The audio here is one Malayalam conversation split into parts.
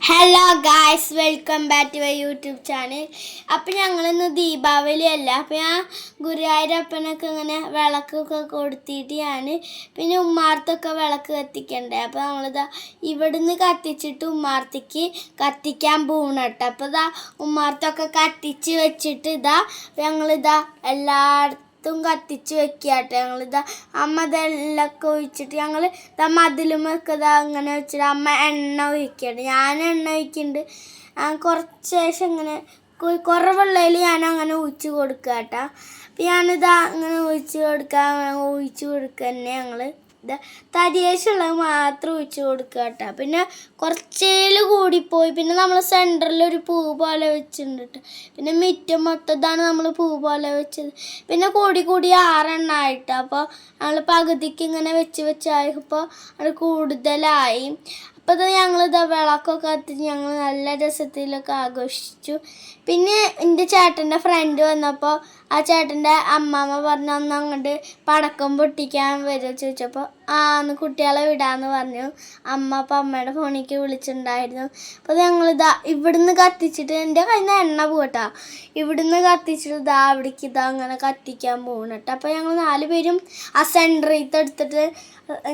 Hello guys welcome back to my YouTube channel അപ്പം ഞങ്ങളിന്ന് ദീപാവലി അല്ല അപ്പം ഞാൻ ഗുരുവായൂരപ്പനൊക്കെ ഇങ്ങനെ വിളക്കൊക്കെ കൊടുത്തിട്ട് ഞാൻ പിന്നെ ഉമ്മാർത്തൊക്കെ വിളക്ക് കത്തിക്കണ്ടേ? അപ്പോൾ നമ്മളിതാ ഇവിടുന്ന് കത്തിച്ചിട്ട് ഉമ്മാർത്തിക്ക് കത്തിക്കാൻ പോകണട്ടോ അപ്പോൾ ഇതാ ഉമ്മാർത്തൊക്കെ കത്തിച്ച് വെച്ചിട്ട് ഇതാ ഞങ്ങളിതാ എല്ലായിടത്തും കത്തിച്ച് വെക്കാട്ടെ. ഞങ്ങളിതാ അമ്മ ഇതെല്ലൊക്കെ ഒഴിച്ചിട്ട് ഞങ്ങൾ ഇതാ മതിലുമൊക്കെ ഇതാ അങ്ങനെ വെച്ചിട്ട് അമ്മ എണ്ണ ഒഴിക്കട്ടെ. ഞാൻ എണ്ണ ഒഴിക്കുന്നുണ്ട് കുറച്ച് ശേഷം ഇങ്ങനെ കുറവുള്ളതിൽ ഞാൻ അങ്ങനെ ഒഴിച്ച് കൊടുക്കുക കേട്ടോ അപ്പം ഞാനിതാ അങ്ങനെ ഒഴിച്ച് കൊടുക്കാൻ ഒഴിച്ച് കൊടുക്കുക തന്നെ ഞങ്ങൾ തരിയേശുള്ളത് മാത്രം ഒഴിച്ചു കൊടുക്കുക കേട്ടോ. പിന്നെ കുറച്ചേൽ കൂടിപ്പോയി. പിന്നെ നമ്മൾ സെന്ററിൽ ഒരു പൂ പോലെ വെച്ചിട്ടുണ്ട്. ട്ടോ. പിന്നെ മിറ്റം മൊത്തതാണ് നമ്മൾ പൂ പോലെ വെച്ചത്. പിന്നെ കൂടി കൂടി ആറെണ്ണ ആയിട്ട്. അപ്പോൾ നമ്മൾ പകുതിക്ക് ഇങ്ങനെ വെച്ച് വെച്ചായപ്പോൾ അത് കൂടുതലായി. അപ്പോൾ ഞങ്ങളിത് വിളക്കൊക്കെ കത്തിച്ച് ഞങ്ങൾ നല്ല രസത്തിലൊക്കെ ആഘോഷിച്ചു. പിന്നെ എന്റെ ചേട്ടന്റെ ഫ്രണ്ട് വന്നപ്പോൾ ആ ചേട്ടന്റെ അമ്മാമ്മ പറഞ്ഞു അന്ന് അങ്ങോട്ട് പടക്കം പൊട്ടിക്കാൻ വരുമോ ചോദിച്ചപ്പോൾ ആ അന്ന് കുട്ടികളെ വിടാമെന്ന് പറഞ്ഞു. അമ്മ അപ്പം അമ്മയുടെ ഫോണിലേക്ക് വിളിച്ചിട്ടുണ്ടായിരുന്നു. അപ്പോൾ ഞങ്ങളിതാ ഇവിടുന്ന് കത്തിച്ചിട്ട് എന്റെ കയ്യിൽ നിന്ന് എണ്ണ പോകട്ടാ ഇവിടുന്ന് കത്തിച്ചിട്ട് ഇതാ അവിടേക്ക് ഇതാ അങ്ങനെ കത്തിക്കാൻ പോകണം കേട്ടോ അപ്പോൾ ഞങ്ങൾ നാല് പേരും ആ സെന്ററിൽ എടുത്തിട്ട്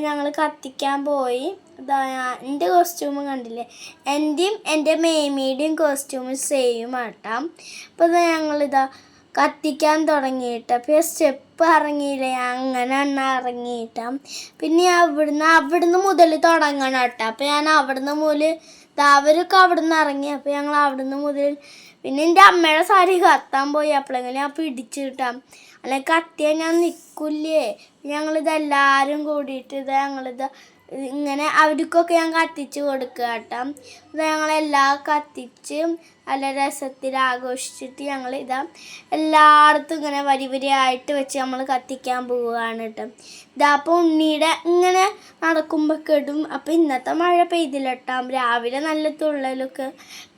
ഞങ്ങൾ കത്തിക്കാൻ പോയി. ഇതാ എന്റെ കോസ്റ്റ്യൂം കണ്ടില്ലേ? എന്റെയും എന്റെ മേമിയുടെയും കോസ്റ്റ്യൂം സെയിം ആട്ടാം. അപ്പോൾ ഇതാ ഞങ്ങളിതാ കത്തിക്കാൻ തുടങ്ങിയിട്ട് അപ്പോൾ സ്റ്റെപ്പ് ഇറങ്ങിയില്ല അങ്ങനെ എണ്ണ ഇറങ്ങിയിട്ടാം. പിന്നെ അവിടുന്ന് അവിടുന്ന് മുതൽ തുടങ്ങണം കേട്ടോ അപ്പോൾ ഞാൻ അവിടുന്ന് മുതൽ അവരൊക്കെ അവിടുന്ന് ഇറങ്ങി. അപ്പോൾ ഞങ്ങൾ അവിടുന്ന് മുതൽ പിന്നെ എന്റെ അമ്മയുടെ സാരി കത്താൻ പോയി. അപ്പോഴെങ്കിലും ഞാൻ പിടിച്ചിട്ടാം. അല്ലെങ്കിൽ കത്തിയാൽ ഞാൻ നിൽക്കില്ലേ? ഞങ്ങളിതെല്ലാവരും കൂടിയിട്ട് ഇത് ഞങ്ങളിത് ഇങ്ങനെ അവർക്കൊക്കെ ഞാൻ കത്തിച്ച് കൊടുക്കുക കേട്ടോ. അപ്പം ഞങ്ങളെല്ലാം കത്തിച്ച് നല്ല രസത്തിൽ ആഘോഷിച്ചിട്ട് ഞങ്ങൾ ഇതാ എല്ലായിടത്തും ഇങ്ങനെ വരി വരിയായിട്ട് വെച്ച് നമ്മൾ കത്തിക്കാൻ പോവുകയാണ് കേട്ടോ. ഇതാ അപ്പോൾ ഉണ്ണിയുടെ ഇങ്ങനെ നടക്കുമ്പോൾ കെടും. അപ്പോൾ ഇന്നത്തെ മഴ പെയ്തില്ല കേട്ടോ. രാവിലെ നല്ല തുള്ളലൊക്കെ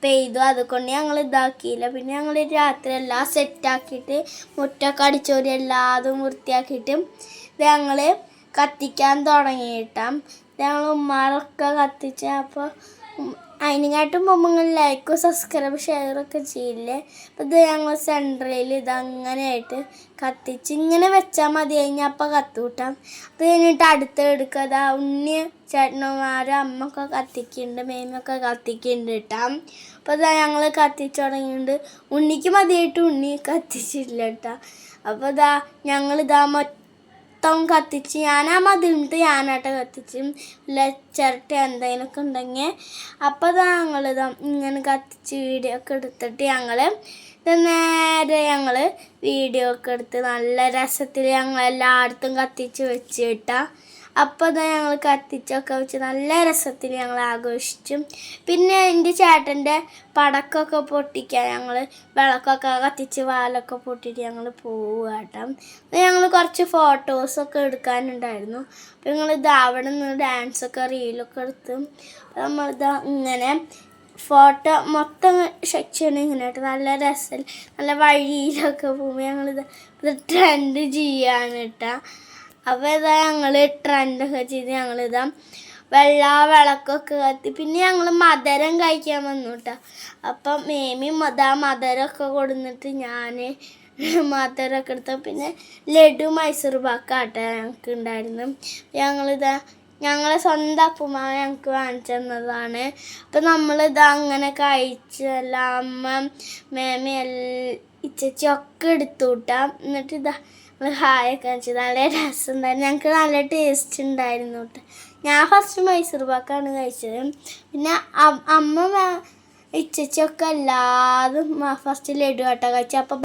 പെയ്തു. അതുകൊണ്ട് ഞങ്ങൾ ഇതാക്കിയില്ല. പിന്നെ ഞങ്ങൾ രാത്രി എല്ലാം സെറ്റാക്കിയിട്ട് മുറ്റൊക്കെ അടിച്ചോരി എല്ലാതും വൃത്തിയാക്കിയിട്ട് ഞങ്ങൾ കത്തിക്കാൻ തുടങ്ങിയിട്ടാം ഞങ്ങൾ ഉമ്മാറൊക്കെ കത്തിച്ച്. അപ്പോൾ അതിനെക്കാട്ടും മുമ്പ് ലൈക്കും സബ്സ്ക്രൈബ് ഷെയറൊക്കെ ചെയ്യില്ലേ? അപ്പോൾ ഇത് ഞങ്ങൾ സെൻട്രയിൽ ഇത് അങ്ങനെയായിട്ട് കത്തിച്ച് ഇങ്ങനെ വെച്ചാൽ മതി. കഴിഞ്ഞാൽ അപ്പം കത്തൂട്ടാം. അത് കഴിഞ്ഞിട്ട് അടുത്ത് എടുക്കുക. അതാ ഉണ്ണി ചേട്ടന്മാരും അമ്മയൊക്കെ കത്തിക്കുന്നുണ്ട്. മേമൊക്കെ കത്തിക്കുന്നുണ്ട് കേട്ടാ. അപ്പോൾ ഇതാ ഞങ്ങൾ കത്തിച്ച് തുടങ്ങിയിട്ടുണ്ട്. ഉണ്ണിക്ക് മതിയായിട്ട് ഉണ്ണി കത്തിച്ചിട്ടില്ല കേട്ടാ. അപ്പോൾ ഇതാ ഞങ്ങളിതാ മൊത്തം മൊത്തം കത്തിച്ച് ഞാൻ ആ മതിലിട്ട് ഞാനായിട്ട് കത്തിച്ച് ചിരട്ട എന്തെങ്കിലുമൊക്കെ ഉണ്ടെങ്കിൽ അപ്പോൾ ഞങ്ങളിത് ഇങ്ങനെ കത്തിച്ച് വീഡിയോ ഒക്കെ എടുത്തിട്ട് ഞങ്ങൾ നേരെ ഞങ്ങൾ വീഡിയോ ഒക്കെ എടുത്ത് നല്ല രസത്തിൽ ഞങ്ങൾ എല്ലായിടത്തും കത്തിച്ച് വെച്ച് കിട്ടാ. അപ്പോൾ അത് ഞങ്ങൾ കത്തിച്ചൊക്കെ വെച്ച് നല്ല രസത്തിൽ ഞങ്ങൾ ആഘോഷിച്ചു. പിന്നെ എന്റെ ചേട്ടന്റെ പടക്കമൊക്കെ പൊട്ടിക്കാൻ ഞങ്ങൾ വിളക്കൊക്കെ കത്തിച്ച് വാലൊക്കെ പൊട്ടിയിട്ട് ഞങ്ങൾ പോവുക കേട്ടോ ഞങ്ങൾ കുറച്ച് ഫോട്ടോസൊക്കെ എടുക്കാനുണ്ടായിരുന്നു. അപ്പോൾ ഇത് അവിടെ നിന്ന് ഡാൻസൊക്കെ റീലൊക്കെ എടുത്ത് നമ്മളിത് ഇങ്ങനെ ഫോട്ടോ മൊത്തം സെക്ഷൻ ഇങ്ങനെ കേട്ടോ നല്ല രസം നല്ല വഴിയിലൊക്കെ പോകുമ്പോൾ ഞങ്ങളിത് ട്രെൻഡ് ചെയ്യാണ് കേട്ടോ അപ്പോൾ ഇതാ ഞങ്ങൾ ട്രെൻഡൊക്കെ ചെയ്ത് ഞങ്ങളിതാ വെള്ള വിളക്കൊക്കെ കത്തി. പിന്നെ ഞങ്ങൾ മധുരം കഴിക്കാൻ വന്നു കേട്ടോ അപ്പം മേമി മതാ മധുരമൊക്കെ കൊടുന്നിട്ട് ഞാൻ മധുരമൊക്കെ എടുത്തു പിന്നെ ലഡു മൈസൂർ പാക്കാട്ടെ ഞങ്ങൾക്ക് ഉണ്ടായിരുന്നു ഞങ്ങളിതാ ഞങ്ങളെ സ്വന്തം അപ്പുമാവ് ഞങ്ങൾക്ക് വാങ്ങിച്ചു തന്നതാണ്. അപ്പം നമ്മളിത് അങ്ങനെ കഴിച്ച എല്ലാം അമ്മ മേമ എല്ലാം ഇച്ചച്ചി എടുത്തു കൂട്ടാം എന്നിട്ട് ഇതാ ഹായൊക്കെ വെച്ച് നല്ല രസം ഉണ്ടായിരുന്നു. ഞങ്ങൾക്ക് നല്ല ടേസ്റ്റ് ഉണ്ടായിരുന്നു ഞാൻ ഫസ്റ്റ് മൈസൂർ പാക്കാണ് കഴിച്ചത്. പിന്നെ അമ്മ ഇച്ചൊക്കെ എല്ലാതും ഫസ്റ്റ് ലഡു ആട്ട കഴിച്ചു അപ്പം